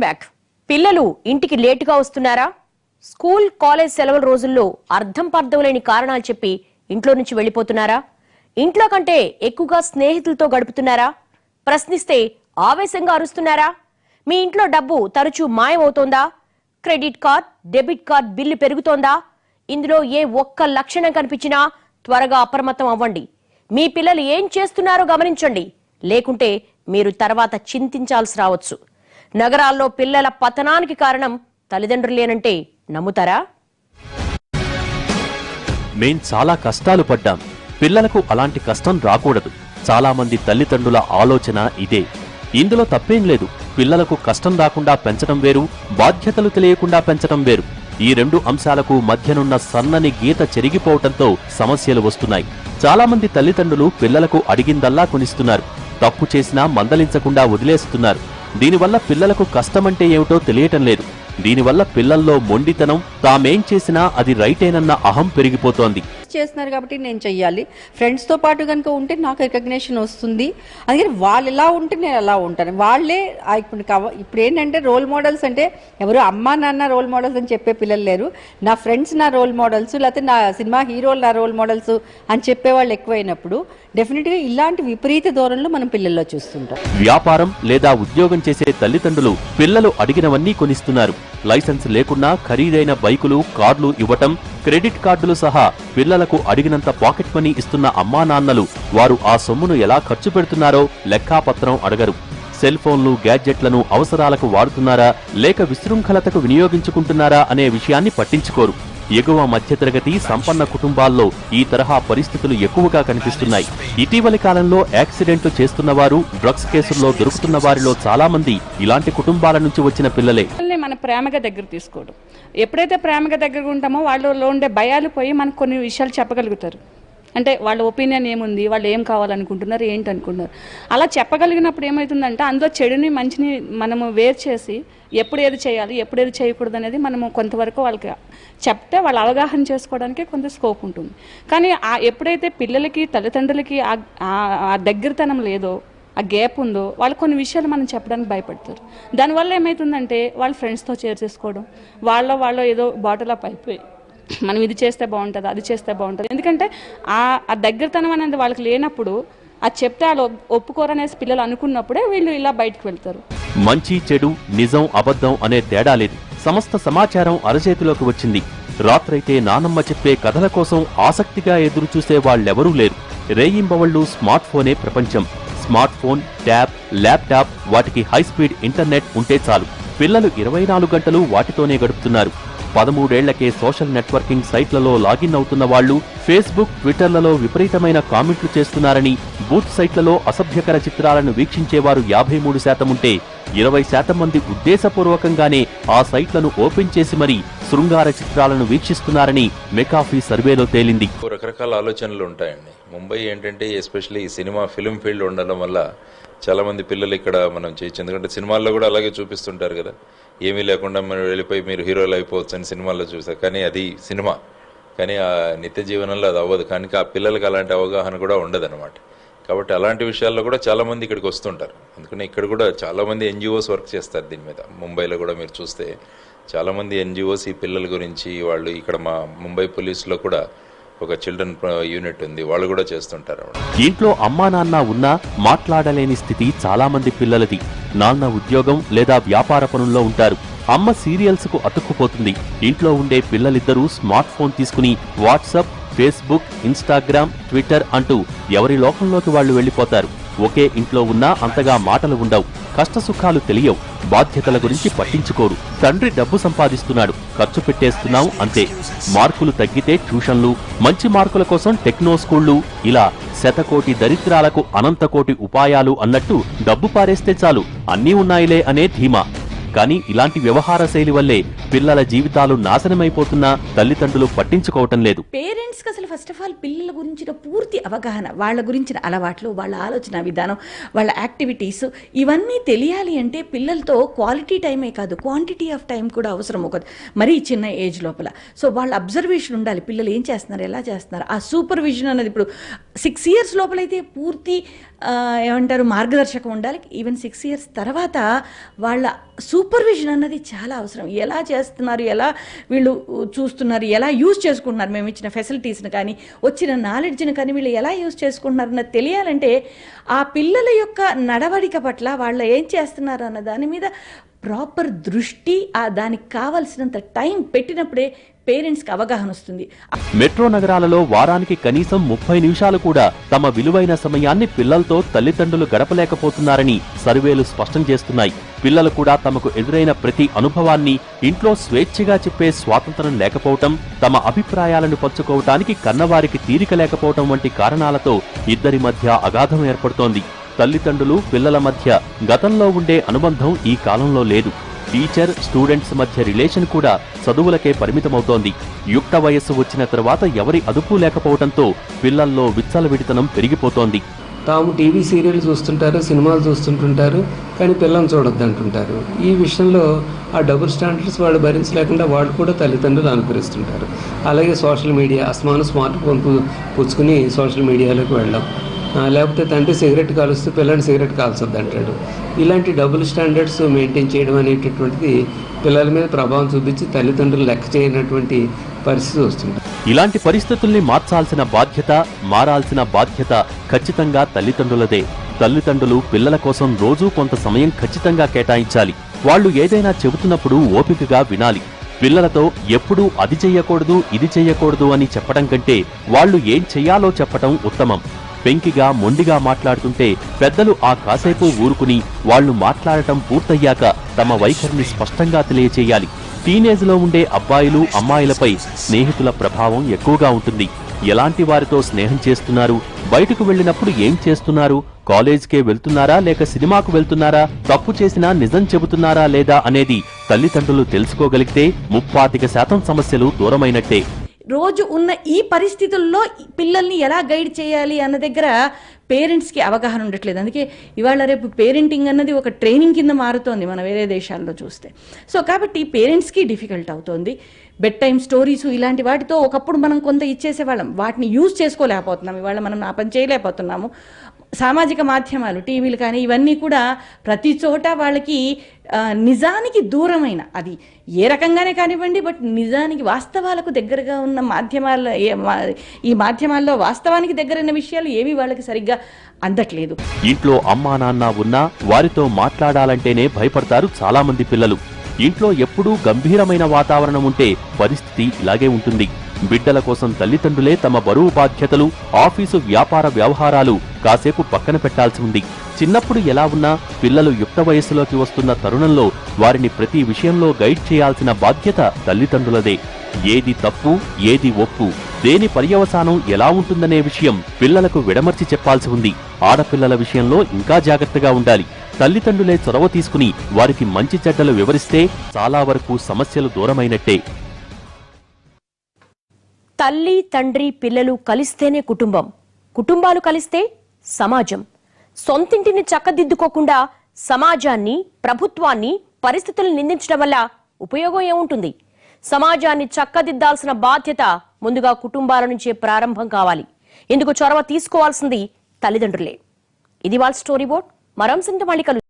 Welcome back. పిల్లలు ఇంటికి లేటుగా వస్తున్నారా? స్కూల్ కాలేజ్ సెలవుల రోజుల్లో అర్థం పర్థం లేని కారణాలు చెప్పి ఇంట్లో నుంచి వెళ్ళిపోతున్నారా? ఇంట్లో కంటే ఎక్కువగా స్నేహితులతో గడుపుతున్నారా? ప్రశ్నిస్తే ఆవేశంగా అరుస్తున్నారా? మీ ఇంట్లో డబ్బు తరచూ మాయమవుతోందా? Credit card debit card bill పెరుగుతోందా? ఇందులో ఏ ఒక్క లక్షణం కనిపించినా త్వరగా అప్రమత్తం అవ్వండి. మీ పిల్లలు ఏం చేస్తున్నారో గమనించండి. లేకుంటే మీరు తర్వాత చింతించాల్సి రావచ్చు. నగరాల్లో పిల్లల పతనానికి కారణం తల్లిదండ్రులేనంటే నమ్ముతారా? మేం చాలా కష్టాలు పడ్డాం. పిల్లలకు అలాంటి కష్టం రాకూడదు. చాలా మంది తల్లిదండ్రుల ఆలోచన ఇదే. ఇందులో తప్పేం లేదు. పిల్లలకు కష్టం రాకుండా పెంచడం వేరు బాధ్యతలు తెలియకుండా పెంచడం వేరు. ఈ రెండు అంశాలకు మధ్యనున్న సన్నని గీత చెరిగిపోవటంతో సమస్యలు వస్తున్నాయి. చాలా మంది తల్లిదండ్రులు పిల్లలకు అడిగిందల్లా కొనిస్తున్నారు. తప్పు చేసినా మందలించకుండా వదిలేస్తున్నారు. దీనివల్ల పిల్లలకు కష్టమంటే ఏమిటో తెలియటం లేదు. దీనివల్ల పిల్లల్లో మొండితనం తామేం చేసినా అది రైటేనన్న అహం పెరిగిపోతోంది. చేస్తున్నారు కాబట్టి నేను చెయ్యాలి. ఫ్రెండ్స్తో పాటు కనుక ఉంటే నాకు రికగ్నేషన్ వస్తుంది. అందుకని వాళ్ళు ఎలా ఉంటే నేను అలా ఉంటాను. వాళ్ళే ఇప్పుడు కవ ఇప్పుడు ఏంటంటే రోల్ మోడల్స్ అంటే ఎవరు అమ్మా నాన్న రోల్ మోడల్స్ అని చెప్పే పిల్లలు లేరు. నా ఫ్రెండ్స్ నా రోల్ మోడల్స్ లేకపోతే నా సినిమా హీరోలు నా రోల్ మోడల్స్ అని చెప్పే వాళ్ళు ఎక్కువైనప్పుడు డెఫినెట్గా ఇలాంటి విపరీత ధోరణిలో మనం పిల్లల్లో చూస్తుంటాం. వ్యాపారం లేదా ఉద్యోగం చేసే తల్లిదండ్రులు పిల్లలు అడిగినవన్నీ కొనిస్తున్నారు. లైసెన్స్ లేకున్నా ఖరీదైన బైకులు కార్లు ఇవ్వటం క్రెడిట్ కార్డులు సహా పిల్లలకు అడిగినంత పాకెట్ మనీ ఇస్తున్న అమ్మా నాన్నలు వారు ఆ సొమ్మును ఎలా ఖర్చు పెడుతున్నారో లెక్కాపత్రం అడగరు. సెల్ ఫోన్లు గ్యాడ్జెట్లను అవసరాలకు వాడుతున్నారా లేక విశృంఖలతకు వినియోగించుకుంటున్నారా అనే విషయాన్ని పట్టించుకోరు. ఎగువ మధ్యతరగతి సంపన్న కుటుంబాల్లో ఈ తరహా పరిస్థితులు ఎక్కువగా కనిపిస్తున్నాయి. ఇటీవలి కాలంలో యాక్సిడెంట్లు చేస్తున్నవారు డ్రగ్స్ కేసుల్లో దొరుకుతున్న వారిలో చాలా మంది ఇలాంటి కుటుంబాల నుంచి వచ్చిన పిల్లలే. మన ప్రేమగా దగ్గర తీసుకోవడం. ఎప్పుడైతే ప్రేమగా దగ్గర ఉంటామో వాళ్ళలో ఉండే భయాలు పోయి మనకు కొన్ని విషయాలు చెప్పగలుగుతారు. అంటే వాళ్ళ ఒపీనియన్ ఏముంది వాళ్ళు ఏం కావాలనుకుంటున్నారు ఏంటి అనుకుంటున్నారు అలా చెప్పగలిగినప్పుడు ఏమవుతుందంటే అందులో చెడుని మంచిని మనము వేరు చేసి ఎప్పుడు ఏది చేయాలి ఎప్పుడు ఏది చేయకూడదు అనేది మనము కొంతవరకు వాళ్ళకి చెప్తే వాళ్ళు అవగాహన చేసుకోవడానికి కొంత స్కోప్ ఉంటుంది. కానీ ఆ ఎప్పుడైతే పిల్లలకి తల్లిదండ్రులకి ఆ ఆ- ఆ దగ్గరతనం లేదో ఆ గ్యాప్ ఉందో వాళ్ళు కొన్ని విషయాలు మనం చెప్పడానికి భయపడతారు. దానివల్ల ఏమవుతుందంటే వాళ్ళు ఫ్రెండ్స్తో షేర్ చేసుకోవడం వాళ్ళ వాళ్ళు ఏదో బాటిల్ అప్ అయిపోయి మనం ఇది చేస్తే బాగుంటుంది అది చేస్తే బాగుంటుంది. ఎందుకంటే ఆ ఆ దగ్గరతనం అనేది వాళ్ళకి లేనప్పుడు అది చెప్తే వాళ్ళు ఒప్పుకోరనేసి పిల్లలు అనుకున్నప్పుడే వీళ్ళు ఇలా బయటకు వెళ్తారు. మంచి చెడు నిజం అబద్ధం అనే తేడా లేదు. సమస్త సమాచారం అరచేతిలోకి వచ్చింది. రాత్రైతే నానమ్మ చెప్పే కథల కోసం ఆసక్తిగా ఎదురుచూసే వాళ్ళెవరూ లేరు. రేయింబవళ్ళు స్మార్ట్ ఫోనే ప్రపంచం. స్మార్ట్ ఫోన్ ట్యాబ్ ల్యాప్టాప్ వాటికి హై స్పీడ్ ఇంటర్నెట్ ఉంటే చాలు. పిల్లలు ఇరవై నాలుగు గంటలు వాటితోనే గడుపుతున్నారు. పదమూడేళ్ళకే సోషల్ నెట్వర్కింగ్ సైట్లలో లాగిన్ అవుతున్న వాళ్ళు ఫేస్బుక్ ట్విట్టర్లలో విపరీతమైన కామెంట్లు చేస్తున్నారని బూత్ సైట్లలో అసభ్యకర చిత్రాలను వీక్షించేవారు యాభై మూడు శాతం ఉంటే ఇరవై శాతం మంది ఉద్దేశపూర్వకంగానే ఆ సైట్లను ఓపెన్ చేసి మరీ శృంగార చిత్రాలను వీక్షిస్తున్నారని మెకాఫీ సర్వేలో తేలింది. రకరకాల ఆలోచనలు ఉంటాయండి. ముంబై ఏంటంటే ఎస్పెషల్లీ ఈ సినిమా ఫిల్మ్ ఫీల్డ్ ఉండడం వల్ల చాలా మంది పిల్లలు ఇక్కడ మనం చేయొచ్చు. ఎందుకంటే సినిమాల్లో కూడా అలాగే చూపిస్తుంటారు కదా. ఏమీ లేకుండా మనం వెళ్ళిపోయి మీరు హీరోలు అయిపోవచ్చు అని సినిమాల్లో చూసారు కానీ అది సినిమా. కానీ ఆ నిత్య జీవనంలో అది అవ్వదు. కానీ ఆ పిల్లలకి అలాంటి అవగాహన కూడా ఉండదన్నమాట. కాబట్టి అలాంటి విషయాల్లో కూడా చాలామంది ఇక్కడికి వస్తుంటారు. అందుకని ఇక్కడ కూడా చాలామంది ఎన్జిఓస్ వర్క్ చేస్తారు దీని మీద. ముంబైలో కూడా మీరు చూస్తే చాలామంది ఎన్జిఓస్ ఈ పిల్లల గురించి వాళ్ళు ఇక్కడ మా ముంబై పోలీసులో కూడా ఒక చిల్డ్రన్ యూనిట్ ఉంది. వాళ్ళు కూడా చేస్తుంటారు ఇంట్లో అమ్మా నాన్న ఉన్నా మాట్లాడలేని స్థితి చాలా మంది పిల్లలది. నాన్న ఉద్యోగం లేదా వ్యాపార పనుల్లో ఉంటారు. అమ్మ సీరియల్స్కు అతుక్కుపోతుంది. ఇంట్లో ఉండే పిల్లలిద్దరూ స్మార్ట్ ఫోన్ తీసుకుని వాట్సాప్ ఫేస్బుక్ ఇన్స్టాగ్రామ్ ట్విట్టర్ అంటూ ఎవరి లోకంలోకి వాళ్ళు వెళ్ళిపోతారు. ఒకే ఇంట్లో ఉన్నా అంతగా మాటలు ఉండవు. కష్టసుఖాలు తెలియవు. బాధ్యతల గురించి పట్టించుకోరు తండ్రి డబ్బు సంపాదిస్తున్నాడు. ఖర్చు పెట్టేస్తున్నావు అంతే. మార్కులు తగ్గితే ట్యూషన్లు మంచి మార్కుల కోసం టెక్నో స్కూళ్ళు ఇలా శతకోటి దరిద్రాలకు అనంతకోటి ఉపాయాలు అన్నట్టు డబ్బు పారేస్తే చాలు. అన్నీ ఉన్నాయిలే అనే ధీమా. కానీ ఇలాంటి వ్యవహార శైలి వల్లే పిల్లల జీవితాలు నాశనమైపోతున్నా తల్లిదండ్రులు పట్టించుకోవటం లేదు. పేరెంట్స్కి అసలు ఫస్ట్ ఆఫ్ ఆల్ పిల్లల గురించిన పూర్తి అవగాహన వాళ్ళ గురించిన అలవాట్లు వాళ్ళ ఆలోచన విధానం వాళ్ళ యాక్టివిటీస్ ఇవన్నీ తెలియాలి అంటే పిల్లలతో క్వాలిటీ టైమే కాదు క్వాంటిటీ ఆఫ్ టైం కూడా అవసరం ఒక మరీ చిన్న ఏజ్ లోపల. సో వాళ్ళ అబ్జర్వేషన్ ఉండాలి. పిల్లలు ఏం చేస్తున్నారు ఎలా చేస్తున్నారు? ఆ సూపర్విజన్ అనేది ఇప్పుడు సిక్స్ ఇయర్స్ లోపలైతే పూర్తి ఏమంటారు మార్గదర్శకం ఉండాలి. ఈవెన్ సిక్స్ ఇయర్స్ తర్వాత వాళ్ళ సూ సూపర్విజన్ అన్నది చాలా అవసరం. ఎలా చేస్తున్నారు ఎలా వీళ్ళు చూస్తున్నారు ఎలా యూజ్ చేసుకుంటున్నారు మేము ఇచ్చిన ఫెసిలిటీస్ని కానీ వచ్చిన నాలెడ్జ్ని కానీ వీళ్ళు ఎలా యూజ్ చేసుకుంటున్నారు అన్నది తెలియాలంటే ఆ పిల్లల యొక్క నడవడిక పట్ల వాళ్ళు ఏం చేస్తున్నారు అన్న దాని మీద ప్రాపర్ దృష్టి ఆ దానికి కావలసినంత టైం పెట్టినప్పుడే పేరెంట్స్కి అవగాహన వస్తుంది. మెట్రో నగరాలలో వారానికి కనీసం ముప్పై నిమిషాలు కూడా తమ విలువైన సమయాన్ని పిల్లలతో తల్లిదండ్రులు గడపలేకపోతున్నారని సర్వేలు స్పష్టం చేస్తున్నాయి. పిల్లలు కూడా తమకు ఎదురైన ప్రతి అనుభవాన్ని ఇంట్లో స్వేచ్ఛగా చెప్పే స్వాతంత్రం లేకపోవటం తమ అభిప్రాయాలను పంచుకోవటానికి కన్నవారికి తీరిక లేకపోవటం వంటి కారణాలతో ఇద్దరి మధ్య అగాధం ఏర్పడుతోంది. తల్లిదండ్రులు పిల్లల మధ్య గతంలో ఉండే అనుబంధం ఈ కాలంలో లేదు. టీచర్ స్టూడెంట్స్ మధ్య రిలేషన్ కూడా చదువులకే పరిమితమవుతోంది. యుక్త వయస్సు వచ్చిన తర్వాత ఎవరి అదుపు లేకపోవడంతో పిల్లల్లో విచ్చలవిడితనం పెరిగిపోతోంది. తాము టీవీ సీరియల్ చూస్తుంటారు సినిమాలు చూస్తుంటుంటారు కానీ పిల్లల్ని చూడొద్దు అంటుంటారు ఈ విషయంలో ఆ డబుల్ స్టాండర్డ్స్ వాళ్ళు భరించలేకుండా వాళ్ళు కూడా తల్లిదండ్రులు అనుకరిస్తుంటారు. అలాగే సోషల్ మీడియా అస్మాను స్మార్ట్ ఫోన్ పుచ్చుకుని సోషల్ మీడియాలోకి వెళ్ళడం. లేకపోతే తండ్రి సిగరెట్ కాలుస్తూ పిల్లని సిగరెట్ కాల్చొద్దు అంటాడు ఇలాంటి డబుల్ స్టాండర్డ్స్ మెయింటైన్ చేయడం అనేటటువంటిది పిల్లల మీద ప్రభావం చూపించి తల్లిదండ్రులు లెక్క చేయనటువంటి పరిస్థితి వస్తుంది ఇలాంటి పరిస్థితుల్ని మార్చాల్సిన బాధ్యత మారాల్సిన బాధ్యత ఖచ్చితంగా తల్లిదండ్రులదే. తల్లిదండ్రులు పిల్లల కోసం రోజూ కొంత సమయం ఖచ్చితంగా కేటాయించాలి. వాళ్ళు ఏదైనా చెబుతున్నప్పుడు ఓపికగా వినాలి. పిల్లలతో ఎప్పుడూ అది చెయ్యకూడదు ఇది చెయ్యకూడదు అని చెప్పడం కంటే వాళ్ళు ఏం చెయ్యాలో చెప్పటం ఉత్తమం. పెంకిగా మొండిగా మాట్లాడుతుంటే పెద్దలు ఆ కాసేపు ఊరుకుని వాళ్ళు మాట్లాడటం పూర్తయ్యాక తమ వైఖరిని స్పష్టంగా తెలియచేయాలి. టీనేజ్లో ఉండే అబ్బాయిలు అమ్మాయిలపై స్నేహితుల ప్రభావం ఎక్కువగా ఉంటుంది. ఎలాంటి వారితో స్నేహం చేస్తున్నారు? బయటకు వెళ్ళినప్పుడు ఏం చేస్తున్నారు? కాలేజ్కే వెళ్తున్నారా లేక సినిమాకు వెళ్తున్నారా? తప్పు చేసినా నిజం చెబుతున్నారా లేదా అనేది తల్లిదండ్రులు తెలుసుకోగలిగితే ముప్పాతిక శాతం సమస్యలు దూరమైనట్టే. రోజు ఉన్న ఈ పరిస్థితుల్లో పిల్లల్ని ఎలా గైడ్ చేయాలి అన్న దగ్గర పేరెంట్స్కి అవగాహన ఉండట్లేదు. అందుకే ఇవాళ రేపు పేరెంటింగ్ అన్నది ఒక ట్రైనింగ్ కింద మారుతోంది మన వేరే దేశాల్లో చూస్తే. సో కాబట్టి పేరెంట్స్కి డిఫికల్ట్ అవుతోంది. బెడ్ టైం స్టోరీస్ ఇలాంటి వాటితో ఒకప్పుడు మనం కొంత ఇచ్చేసేవాళ్ళం. వాటిని యూజ్ చేసుకోలేకపోతున్నాం. ఇవాళ మనం ఆ పని చేయలేకపోతున్నాము. సామాజిక మాధ్యమాలు టీవీలు కానీ ఇవన్నీ కూడా ప్రతి చోట వాళ్ళకి నిజానికి దూరమైన అది ఏ రకంగానే కానివ్వండి బట్ నిజానికి వాస్తవాలకు దగ్గరగా ఉన్న మాధ్యమాల ఏ- మా- ఈ మాధ్యమాల్లో వాస్తవానికి దగ్గరైన విషయాలు ఏవి వాళ్ళకి సరిగ్గా అందట్లేదు. ఇంట్లో అమ్మా నాన్న ఉన్నా వారితో మాట్లాడాలంటేనే భయపడతారు చాలా మంది పిల్లలు. ఇంట్లో ఎప్పుడూ గంభీరమైన వాతావరణం ఉంటే పరిస్థితి ఇలాగే ఉంటుంది. బిడ్డల కోసం తల్లిదండ్రులే తమ బరువు బాధ్యతలు ఆఫీసు వ్యాపార వ్యవహారాలు కాసేపు పక్కన పెట్టాల్సి ఉంది. చిన్నప్పుడు ఎలా ఉన్నా పిల్లలు యుక్త వయస్సులోకి వస్తున్న తరుణంలో వారిని ప్రతి విషయంలో గైడ్ చేయాల్సిన బాధ్యత తల్లిదండ్రులదే. ఏది తప్పు ఏది ఒప్పు దేని పర్యవసానం ఎలా ఉంటుందనే విషయం పిల్లలకు విడమర్చి చెప్పాల్సి ఉంది. ఆడపిల్లల విషయంలో ఇంకా జాగ్రత్తగా ఉండాలి. తల్లిదండ్రులే చొరవ తీసుకుని వారికి మంచి చెడ్డలు వివరిస్తే చాలా వరకు సమస్యలు దూరమైనట్టే. తల్లి తండ్రి పిల్లలు కలిస్తేనే కుటుంబం. కుటుంబాలు కలిస్తే సమాజం. సొంతింటిని చక్కదిద్దుకోకుండా సమాజాన్ని ప్రభుత్వాన్ని పరిస్థితులను నిందించడం వల్ల ఉపయోగం ఏముంటుంది? సమాజాన్ని చక్కదిద్దాల్సిన బాధ్యత ముందుగా కుటుంబాల నుంచే ప్రారంభం కావాలి. ఇందుకు చొరవ తీసుకోవాల్సింది తల్లిదండ్రులే. ఇది వాళ్ళ స్టోరీ బోర్డ్. మరో అంశంతో మళ్ళీ